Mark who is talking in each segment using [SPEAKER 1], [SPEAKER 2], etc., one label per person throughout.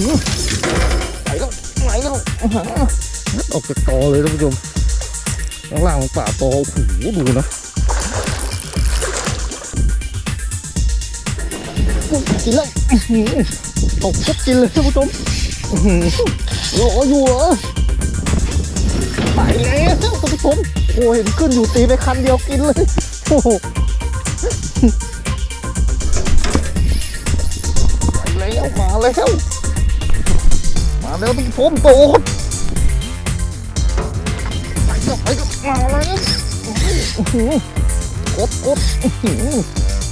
[SPEAKER 1] หือไหลแล้วไหลแล้วอื้อหือออกจากตอเลยท่านผู้ชมข้างล่างของป่าตอโอ้โหดูนะกินแล้วอื้อหือตกก็กินเลยท่านผู้ชมอื้อหือรออยู่เหรอไปแล้วท่านผู้ชมโอ้เห็นขึ้นอยู่ตีไปคันเดียวกินเลยโอ้โหไปแล้วมาแล้ว มาแล้วพี่ผมโตดไปก็ไปก็มาแล้วอื้อหือกดกด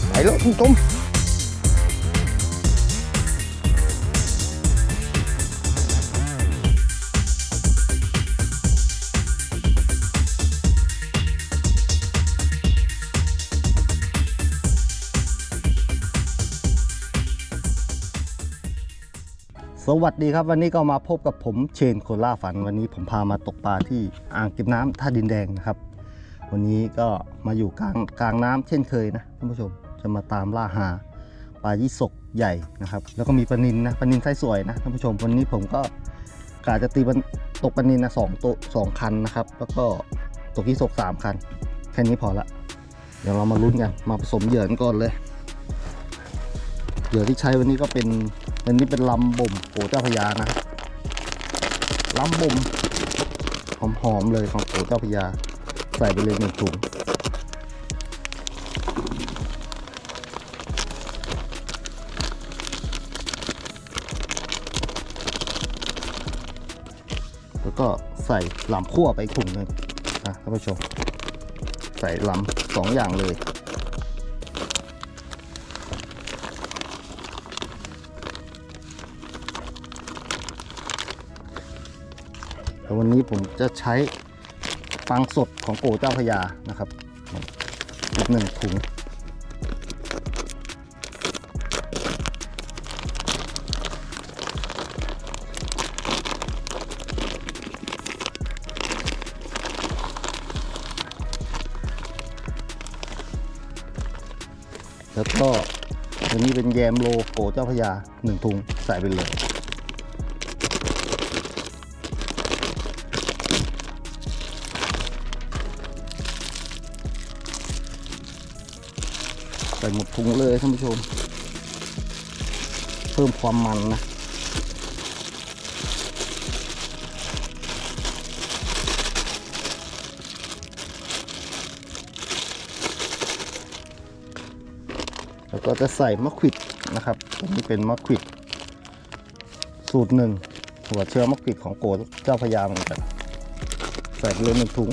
[SPEAKER 1] ไปแล้วคุณผู้ชม สวัสดีครับวันนี้ก็มาพบกับผมเชนโคล่าฝันวันนี้ผมพามาตกปลาที่อ่างเก็บน้ำท่าดินแดงนะครับ วันนี้ก็มาอยู่กลางกลางน้ำเช่นเคยนะท่านผู้ชมจะมาตามล่าหาปลายี่สกใหญ่นะครับ แล้วก็มีปลานินนะปลานินไส้สวยนะท่านผู้ชมวันนี้ผมก็กะจะตีปลาตกปลานินนะสองตัวสองคันนะครับ แล้วก็ตกยี่สกสามคัน แค่นี้พอละ เดี๋ยวเรามาลุ้นกันมาผสมเหยื่อกันก่อนเลยเหยื่อที่ใช้วันนี้ก็เป็น วันนี้เป็นลำบ่มโขเจ้าพระยานะลำบ่มหอมๆเลยของโขเจ้าพระยา ใส่ไปเลยหนึ่งถุงแล้วก็ใส่ลำคั่วไปถุงหนึ่งนะท่านผู้ชม ใส่ลำสองอย่างเลย แต่วันนี้ผมจะใช้ฟางสดของโกเจ้าพระยานะครับอีกหนึ่งถุงแล้วก็อันนี้เป็นแยมโลโกเจ้าพระยาหนึ่งถุงใส่ไปเลย หมดถุงเลยท่านผู้ชม เพิ่มความมันนะแล้วก็จะใส่มะขวิดนะครับอันนี้เป็นมะขวิดสูตรหนึ่งหัวเชื้อมะขวิดของโกเจ้าพยาเหมือนกัน ใส่ไปเลยหนึ่งถุง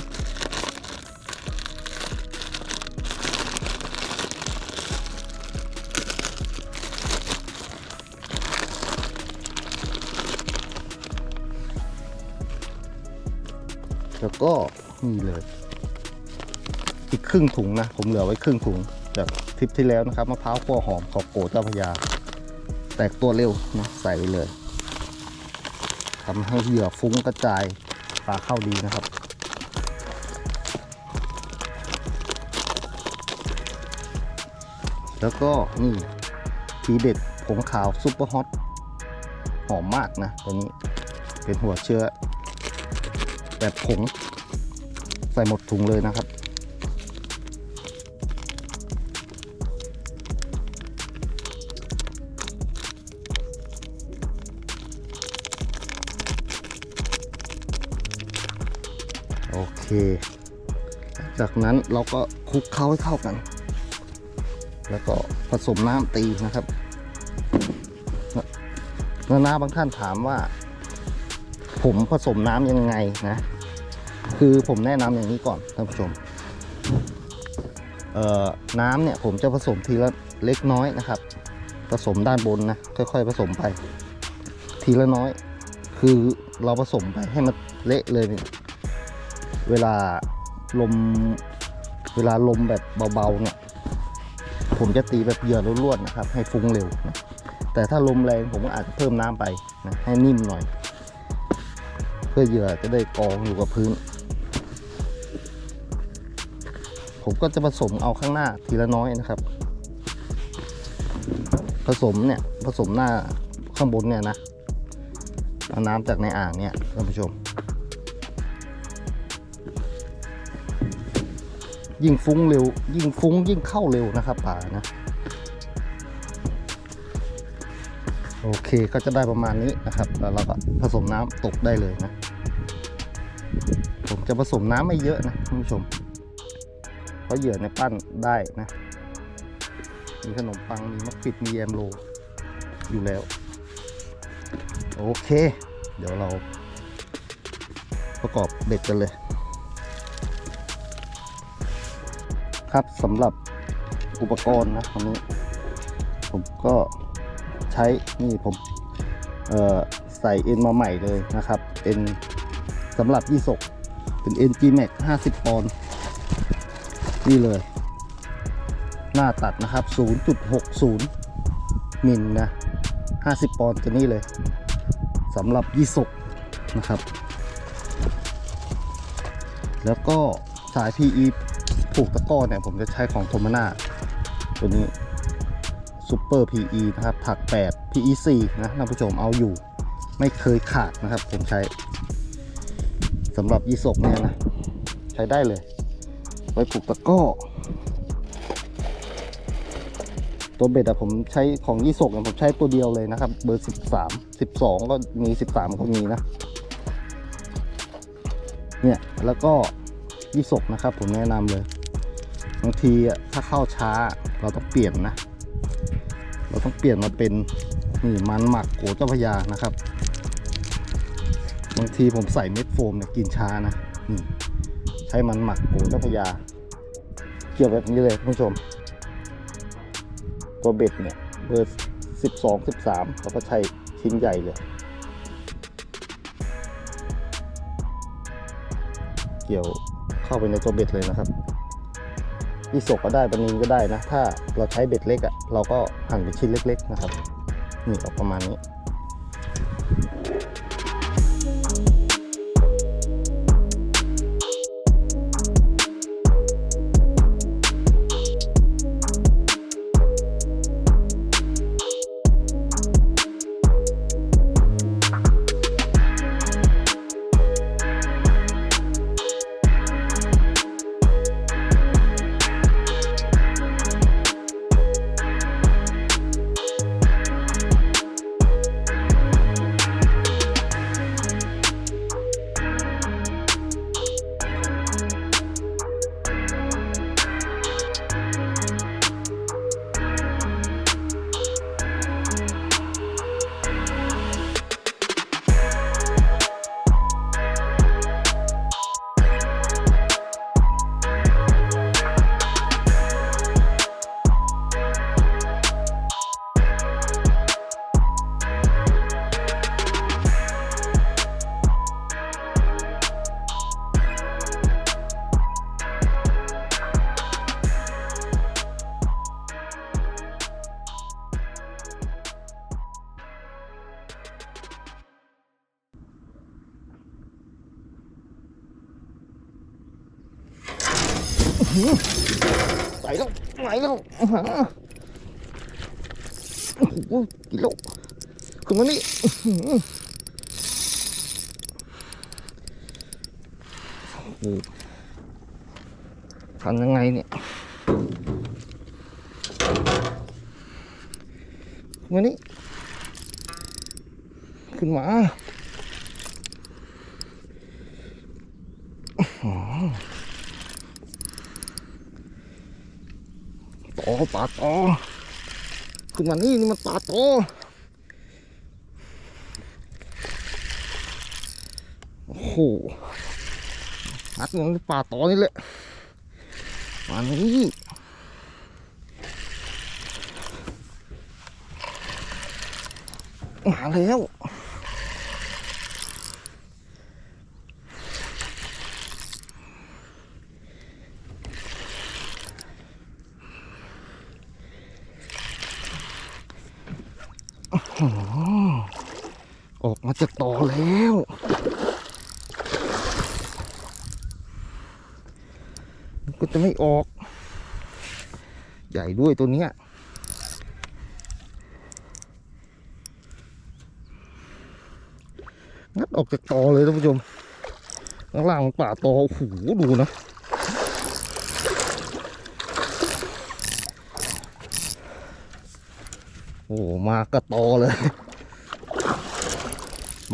[SPEAKER 1] ก็นี่เลย อีกครึ่งถุงนะ ผมเหลือไว้ครึ่งถุง จากทริปที่แล้วนะครับมะพร้าวคั่วหอมของโกเจ้าพยา แตกตัวเร็วนะใส่ไปเลยทำให้เหยื่อฟุ้งกระจายปลาเข้าดีนะครับ แล้วก็นี่ทีเด็ดผงขาวซุปเปอร์ฮอตหอมมากนะตัวนี้เป็นหัวเชื้อ แบบผง ใส่หมดถุงเลยนะครับโอเค จากนั้นเราก็คลุกเคล้าให้เข้ากัน แล้วก็ผสมน้ำตีนะครับนานาบางท่านถามว่า ผมผสมน้ำยังไงนะ คือผมแนะนำอย่างนี้ก่อนท่านผู้ชมเอ่อน้ำเนี่ยผมจะผสมทีละเล็กน้อยนะครับ ผสมด้านบนนะค่อยๆผสมไป ทีละน้อย คือเราผสมไปให้มันเละเลยเนี่ยเวลาลมเวลาลมแบบเบาๆเนี่ยผมจะตีแบบเหยื่อล้วนๆนะครับ ให้ฟุ้งเร็วนะแต่ถ้าลมแรงผมก็อาจจะเพิ่มน้ำไปนะให้นิ่มหน่อย พื่อเหยื่อจะได้กองอยู่กับพื้น ผมก็จะผสมเอาข้างหน้าทีละน้อยนะครับ ผสมเนี่ยผสมหน้าข้างบนเนี่ยนะเอาน้ำจากในอ่างเนี่ยท่านผู้ชม ยิ่งฟุ้งเร็ว ยิ่งฟุ้งยิ่งเข้าเร็วนะครับป่านะ โอเคก็จะได้ประมาณนี้นะครับ แล้วเราก็ผสมน้ำตกได้เลยนะ จะผสมน้ำไม่เยอะนะท่านผู้ชม เพราะเหยื่อในยปั้นได้นะ มีขนมปัง มีมะปิดมีแยมโล อยู่แล้ว โอเค เดี๋ยวเราประกอบเบ็ดกันเลย ครับสำหรับอุปกรณ์นะวันนี้ผมก็ใช้นี่ผมใส่เอ็นมาใหม่เลยนะครับเป็นสำหรับยี่สก เป็น NG Max 50 ปอนด์นี่เลย หน้าตัดนะครับ 0.60 มิลนะ 50 ปอนด์ตัวนี้เลยสำหรับยี่สกนะครับ แล้วก็สาย PE ผูกตะก้อเนี่ย ผมจะใช้ของโทมาน่าตัวนี้ Super PE นะครับ ถัก 8 PE 4นะท่านผู้ชมเอาอยู่ ไม่เคยขาดนะครับ ผมใช้ สำหรับยี่สกเนี่ยนะ ใช้ได้เลย ไว้ผูกตะก้อ ตัวเบ็ดอะผมใช้ของยี่สกเนี่ยผมใช้ตัวเดียวเลยนะครับ เบอร์ 13 12 ก็มี 13 ก็มีนะ เนี่ยแล้วก็ยี่สกนะครับ ผมแนะนำเลยบางทีอะถ้าเข้าช้าเราต้องเปลี่ยนนะ เราต้องเปลี่ยนมาเป็นนี่มันหมักโกเจ้าพยานะครับ บางทีผมใส่เม็ดโฟมเนี่ยกินช้านะนี่ใช้มันหมักโกเจ้าพยา เกี่ยวแบบนี้เลยคุณผู้ชม ตัวเบ็ดเนี่ยเบอร์12 13เราก็ใช้ชิ้นใหญ่เลย เกี่ยวเข้าไปในตัวเบ็ดเลยนะครับยี่สกก็ได้ปลานินก็ได้นะ ถ้าเราใช้เบ็ดเล็กอะ่ะเราก็หั่นเป็นชิ้นเล็ก ๆ นะครับนี่ก็ประมาณนี้ โอ้โหกินแล้วขึ้นมานี่คือทำยังไงเนี่ยขึ้นมานี่ขึ้นมาอื้อหือ ต่อปลาตอขึ้นมานี่นี่มันปลาตอโอ้โหนัดมันปลาตอนี่แหละมานี่มาแล้วออกมาจากต่อแล้ว มันก็จะไม่ออก ใหญ่ ด้วยตัวเนี้ยงัดออกจากตอเลยท่านผู้ชมข้างล่างป่าตอโอ้โหดูนะโอ้มากระตอเลย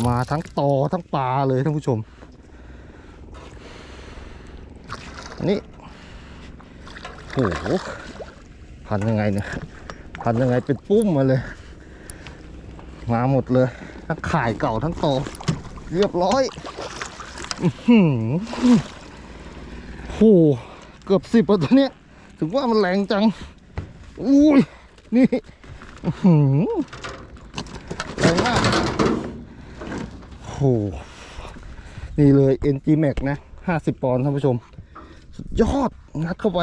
[SPEAKER 1] มาทั้งตอทั้งปลาเลยท่านผู้ชม อันนี้โอ้โห พันยังไงเนี่ยพันยังไงเป็นปุ้มมาเลย มาหมดเลยทั้งข่ายเก่าทั้งโตอเรียบร้อยหือโอ้โหเกือบสิบแล้วตัวเนี้ยถึงว่ามันแรงจัง อุ้ย นี่แรงมากโอ้โหนี่เลย NG Max นะ 50 ปอนด์ท่านผู้ชม สุดยอด งัดเข้าไป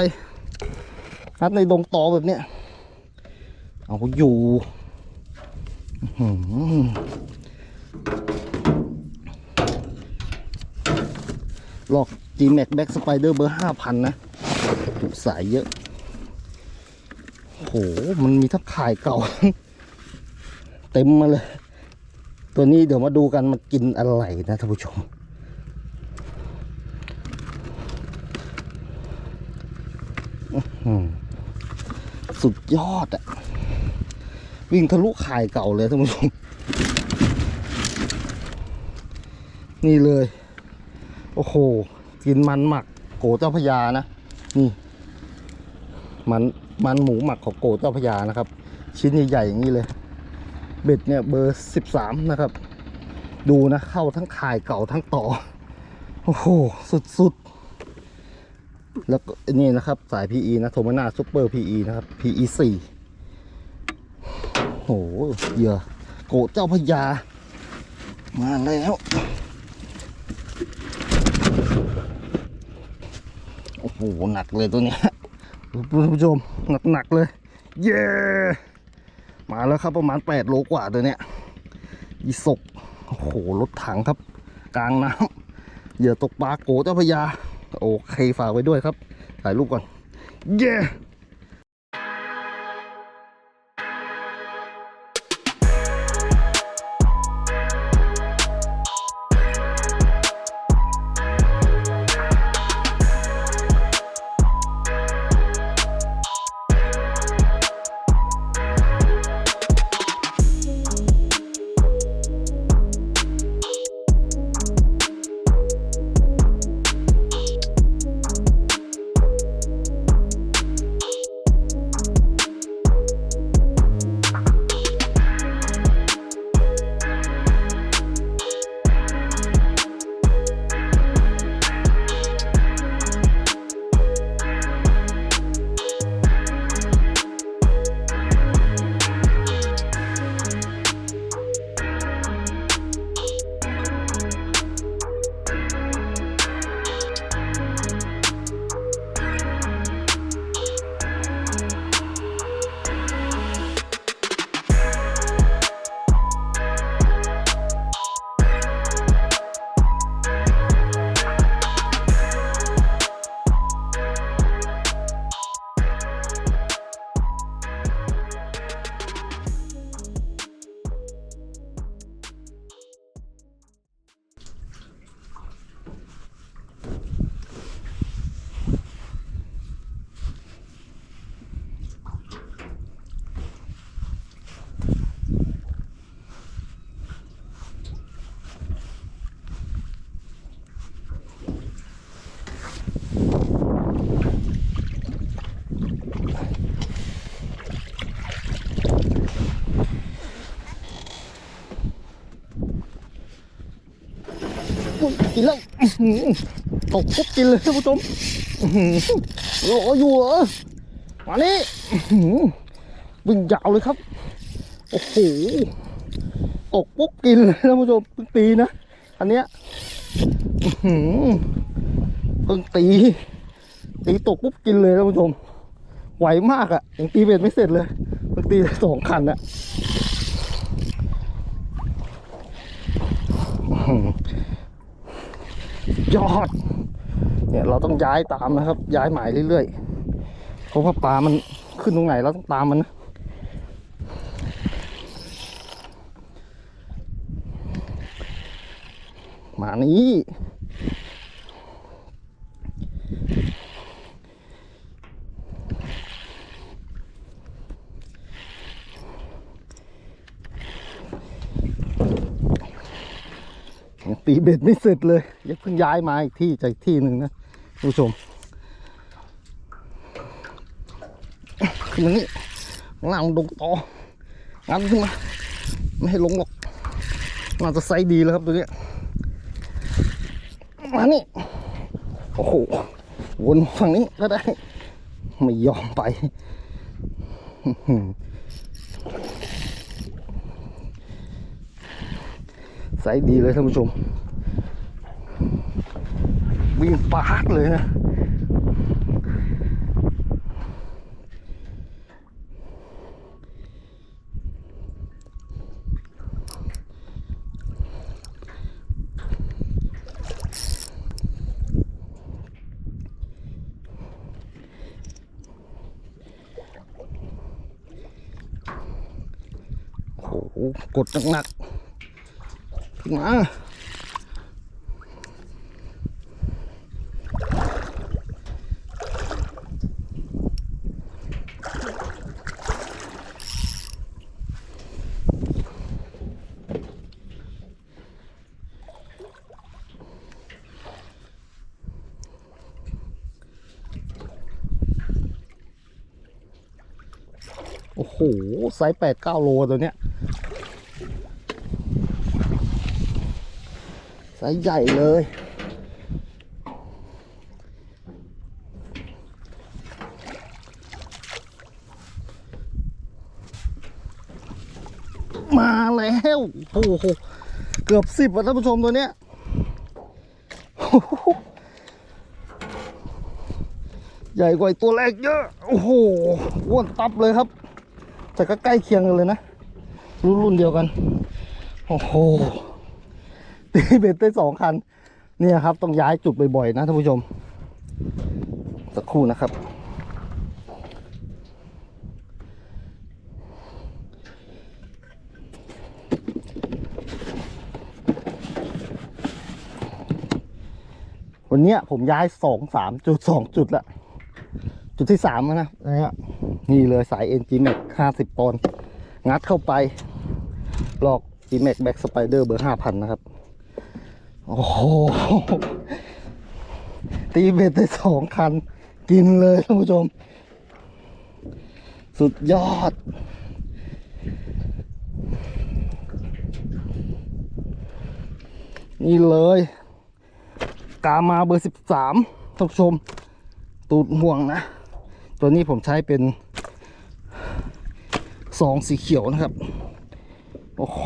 [SPEAKER 1] งัดในดงตอแบบเนี้ยเอาอยู่หลอก G Max Back Spider เบอร์5,000นนะถูกสายเยอะ โห มันมีทั้งข่ายเก่า เต็มมาเลย ตัวนี้เดี๋ยวมาดูกันมันกินอะไรนะท่านผู้ชม สุดยอดอะวิ่งทะลุข่ายเก่าเลยท่านผู้ชม นี่เลย โอ้โห กินมันหมักโกเจ้าพระยานะ นี่ มันมันหมูหมักของโกเจ้าพระยานะครับ ชิ้นใหญ่ๆอย่างนี้เลย เบ็ดเนี่ยเบอร์สิบสามนะครับ ดูนะเข้าทั้งข่ายเก่าทั้งต่อ โอ้โห สุดๆ แล้วก็นี่นะครับสาย PE นะโทมานาซูเปอร์ PE นะครับ PE สี่โอ้โหเหยื่อโกเจ้าพระยามาแล้ว โอ้โห หนักเลยตัวนี้ยท่านผู้ชม หนักหนักเลย เย้มาแล้วครับประมาณ 8 โลกว่าตัวเนี้ยยีสกโอ้โห รถถังครับ กลางน้ำเหยื่อตกปลาโกเจ้าพระยา โอเคฝากไว้ด้วยครับ ถ่ายรูปก่อน เย้ yeah! ตกปุ๊บกินเลยท่านผู้ชมหือรออยู่เหรอมานี่วิ่งยาวเลยครับ โอ้โห ตกปุ๊บกินเลยท่านผู้ชมเพิ่งตีนะ อันเนี้ยเพิ่งตี ตีตกปุ๊บกินเลยท่านผู้ชม ไหวมากอะ่ะยังตีเบ็ดไม่เสร็จเลยเพิ่งตีสองคันอะอื้อหือ ยอด เนี่ยเราต้องย้ายตามนะครับ ย้ายหมายเรื่อยๆ เพราะว่าปลามันขึ้นตรงไหนเราต้องตามมันนะมานี้ ตีเบ็ดไม่เสร็จเลยยังเพิ่งย้ายมาอีกที่จากที่หนึ่งนะคุณผู้ชมขึ้นมานี่ข้างล่างดงตองันขึ้นมาไม่ให้ลงหรอกน่าจะไซส์ดีแล้วครับตัวนี้มานี่โอ้โหวนฝั่งนี้ก็ได้ ไม่ยอมไป ไซส์ดีเลยท่านผู้ชม วิ่งปาดเลยนะโอ้โหกดหนักๆ ขึ้นมาโอ้โหไซส์แปดเก้าโลตัวเนี้ย ไซส์ใหญ่เลย มาแล้วโอ้โหเกือบสิบอะท่านผู้ชมตัวเนี้ยใหญ่กว่าตัวแรกเยอะ โอ้โหอ้วนตับเลยครับ แต่ก็ใกล้เคียงกันเลยนะ รุ่นรุ่นเดียวกัน โอ้โห ตีเบ็ดได้สองคัน เนี่ยครับ ต้องย้ายจุดบ่อยๆนะท่านผู้ชม สักครู่นะครับ วันนี้ผมย้ายสองสามจุดสองจุดละจุดที่สามแล้วนะนะนี่เลยสาย NG Max ห้าสิบปอนด์งัดเข้าไป ลอก G Max Back Spider เบอร์ห้าพันนะครับ โอ้โห ตีเบ็ดได้สองคัน กินเลยท่านผู้ชม สุดยอด นี่เลย กามาเบอร์สิบสามท่านผู้ชม ตูดห่วงนะ ตัวนี้ผมใช้เป็นสองสีเขียวนะครับ โอ้โห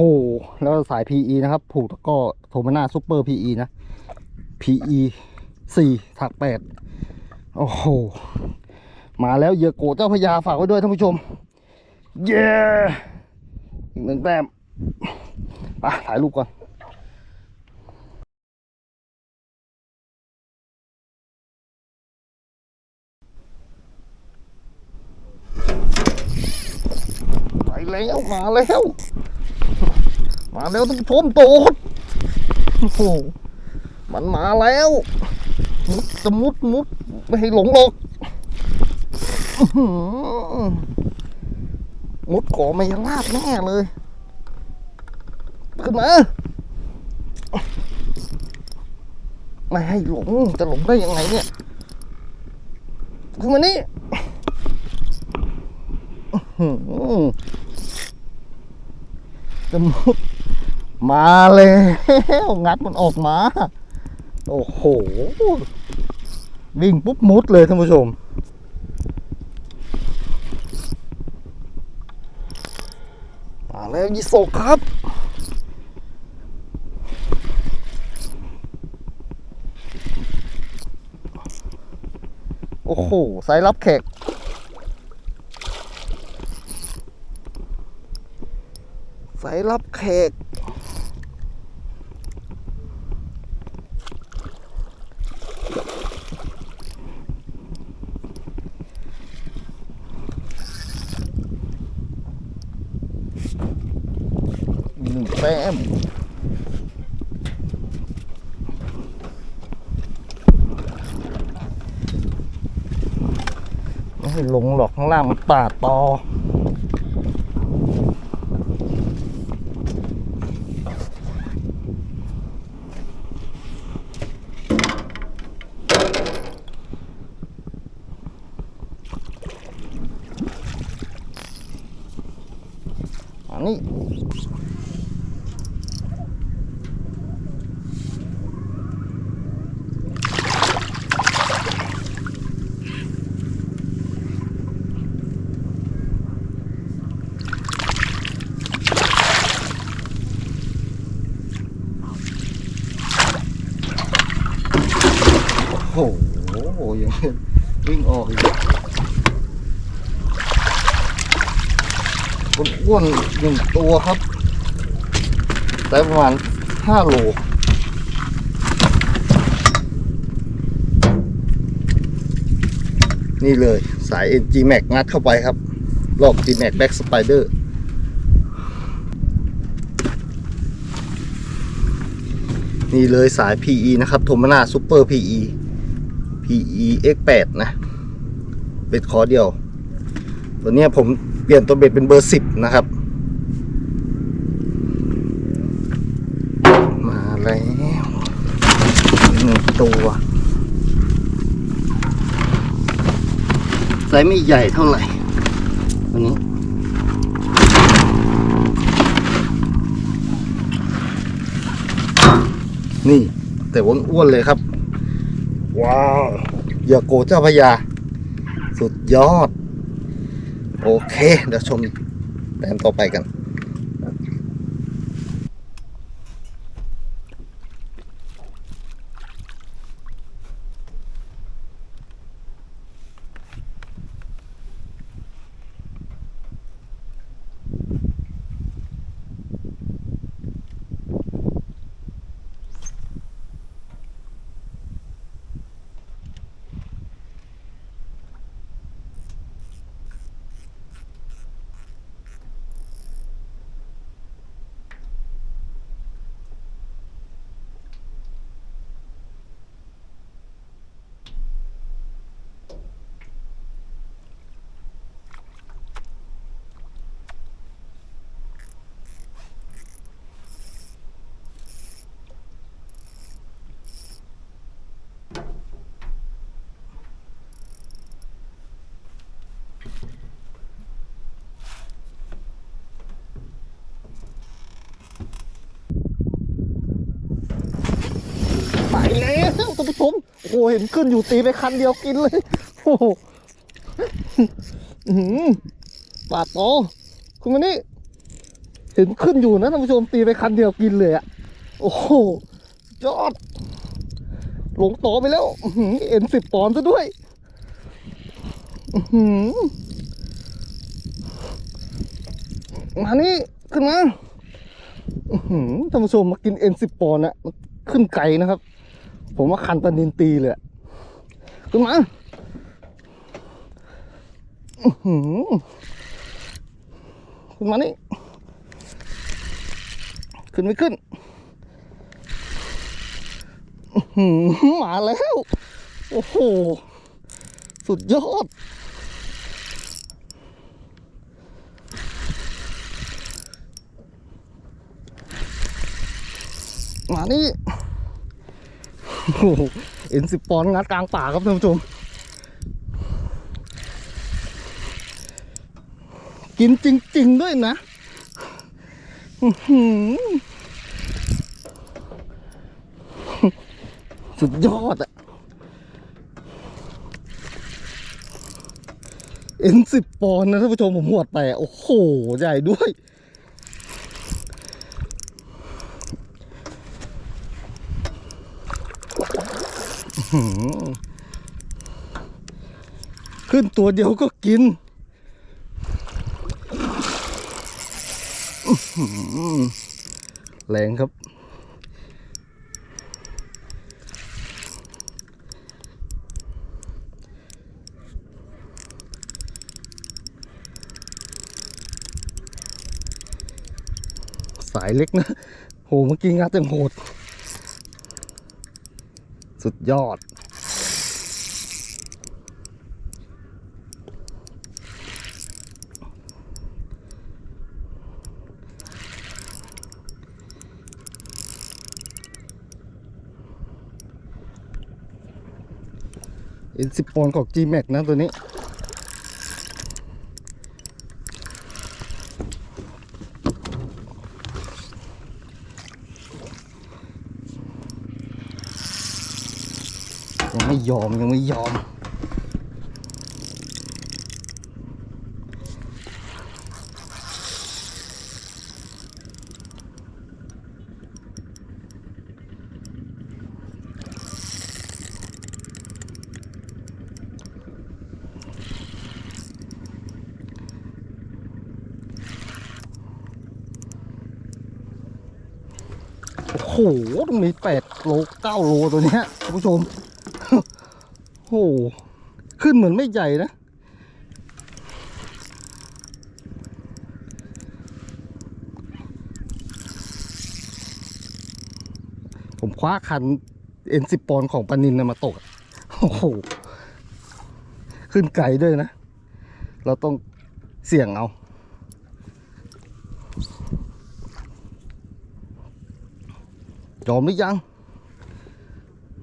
[SPEAKER 1] แล้วสาย PE นะครับ ผูกตะกร้อโทมาน่าซูเปอร์ PE นะ PE สี่ถักแปดโอ้โห มาแล้วเยอะโกเจ้าพญาฝากไว้ด้วยท่านผู้ชม เย้อีกหนึ่งแต้มไปถ่ายรูปก่อนไปแล้วมาแล้ว มาแล้วท่านผู้ชมโตดโอ้โหมันมาแล้วมุดจะมุดมุดไม่ให้หลงหรอกมุดก่อไม่ลาดแน่เลยขึ้นมาไม่ให้หลงจะหลงได้ยังไงเนี่ยขึ้นมานี่ จมุดมาแล้วงัดมันออกมา โอ้โห วิ่งปุ๊บมุดเลยท่านผู้ชม มาแล้วยิโซครับโอ้โหสายรับแขก สายรับแขกนึ่งแต้มไม่ลงหรอกข้างล่างมันป่าตอ อ้วนหนึ่งตัวครับได้ประมาณห้าโลนี่เลยสาย NG Max งัดเข้าไปครับลอก G Max Back Spider นี่เลยสาย PE นะครับโทมนาซูเปอร์ PE PE X8 นะ เบ็ดคอเดียว ตัวเนี้ยผม เปลี่ยนตัวเบ็ดเป็นเบอร์10นะครับ มาแล้วหนึ่งตัวไซส์ไม่ใหญ่เท่าไหร่ตัวนี้นี่ แต่ว่าอ้วนเลยครับ ว้าว อย่าโกเจ้าพยา สุดยอด โอเค เดี๋ยวชมแต้มต่อไปกัน มโอ้โหเห็นขึ้นอยู่ตีไปคันเดียวกินเลยโอ้โหหือปาดโตอคุณมานี่เห็นขึ้นอยู่นะท่านผู้ชมตีไปคันเดียวกินเลยอะโอ้โหยอด หลงโตอไปแล้วเอ็นสิบปอนด์ซะด้วยอื้อหือมานี่ขึ้นมาหือท่านผู้ชมมากินเอ็นสิบปอนอะมันขึ้นไกลนะครับ ผมว่าคันตะนินตีเลยขึ้นมาขึ้นมานี่ ขึ้นไม่ขึ้นหมาแล้ว โอ้โห สุดยอด มานี่ เอ็นสิบปอนด์งัดกลางป่าครับท่านผู้ชม กินจริง ๆ ด้วยนะสุดยอดอะเอ็นสิบปอนด์นะท่านผู้ชมผมหัวแตกโอ้โห ใหญ่ด้วย ขึ้นตัวเดียวก็กินแรงครับ สายเล็กนะ โห เมื่อกี้งัดยังโหด สุดยอด อินสิปอนของ G-Max นะตัวนี้ อมยังไม่ยอม โอ้โห ต้องมีแปดโลเก้าโลตัวเนี้ยคุณผู้ชม หขึ้นเหมือนไม่ใหญ่นะ ผมคว้าคันเอ็นสิบปอนของปานินนมาตก โอ้โห ขึ้นไกลด้วยนะ เราต้องเสี่ยงเอายอมหรือยัง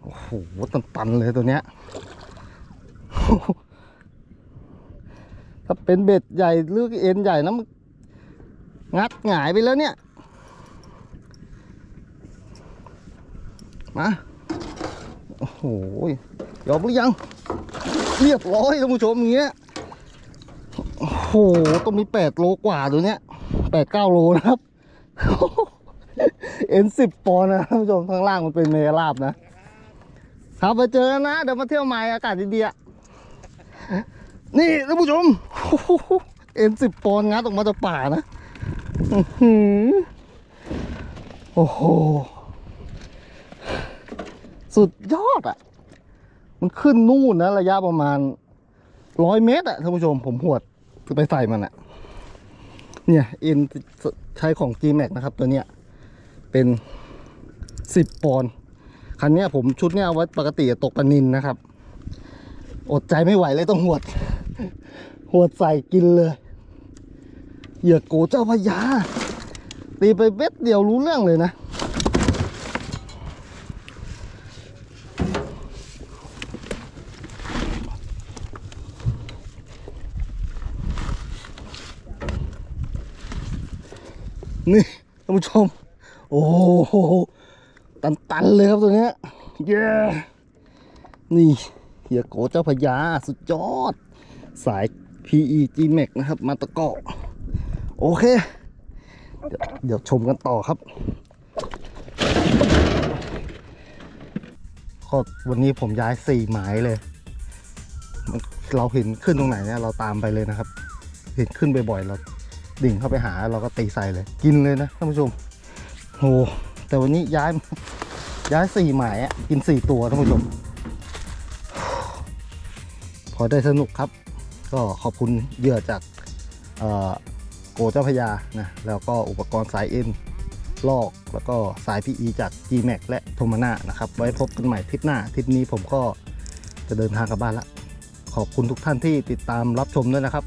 [SPEAKER 1] โอ้โหตันๆเลยตัวเนี้ย ถ้าเป็นเบ็ดใหญ่หรือเอ็นใหญ่นะมันงัดหงายไปแล้วเนี่ย มา โอ้โหยอมหรือยัง เรียบร้อยท่านผู้ชมอย่างเงี้ย โอ้โห ต้องมีแปดโลกว่าตัวเนี้ยแปดเก้าโลนะครับ เอ็นสิบปอนนะท่านผู้ชมข้างล่างมันเป็นเมลาบนะ ครับไปเจอกันนะ เดี๋ยวมาเที่ยวใหม่อากาศดีๆ นี่ท่านผู้ชมเอ็นสิบปอนงัดออกมาจากป่านะโอ้โห สุดยอดอะ มันขึ้นนู่นนะ ระยะประมาณร้อยเมตรอะท่านผู้ชมผมหวดไปใส่มันอะเนี่ยเอ็นใช้ของ G-Max นะครับ ตัวเนี้ย เป็นสิบปอนคันเนี้ยผมชุดเนี้ยไว้ปกติตกปนินนะครับ อดใจไม่ไหวเลยต้องหวด หัวใส่กินเลยเหยื่อโกเจ้าพญาตีไปเบ็ดเดียวรู้เรื่องเลยนะนี่ท่านผู้ชม โอ้โห ตัน ๆ เลยครับตัวเนี้ยเย้นี่เฮียโกเจ้าพญาสุดยอด สาย PE G Max นะครับ มาตะเกาะโอเคเดี๋ยวเดี๋ยวชมกันต่อครับก็วันนี้ผมย้ายสี่หมายเลย เราเห็นขึ้นตรงไหนเนี่ยเราตามไปเลยนะครับ เห็นขึ้นบ่อยๆเราดิ่งเข้าไปหาเราก็ตีใส่เลย กินเลยนะท่านผู้ชมโหแต่วันนี้ย้ายย้ายสี่หมายอะกินสี่ตัวท่านผู้ชม พอได้สนุกครับ ก็ขอบคุณเหยื่อจากโกเจ้าพยานะแล้วก็อุปกรณ์สายเอ็นลอก แล้วก็สาย PE จาก G-Max และโทมาน่านะครับ ไว้พบกันใหม่ทริปหน้าทริปนี้ผมก็จะเดินทางกลับบ้านละ ขอบคุณทุกท่านที่ติดตามรับชมด้วยนะครับ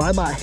[SPEAKER 1] บายบาย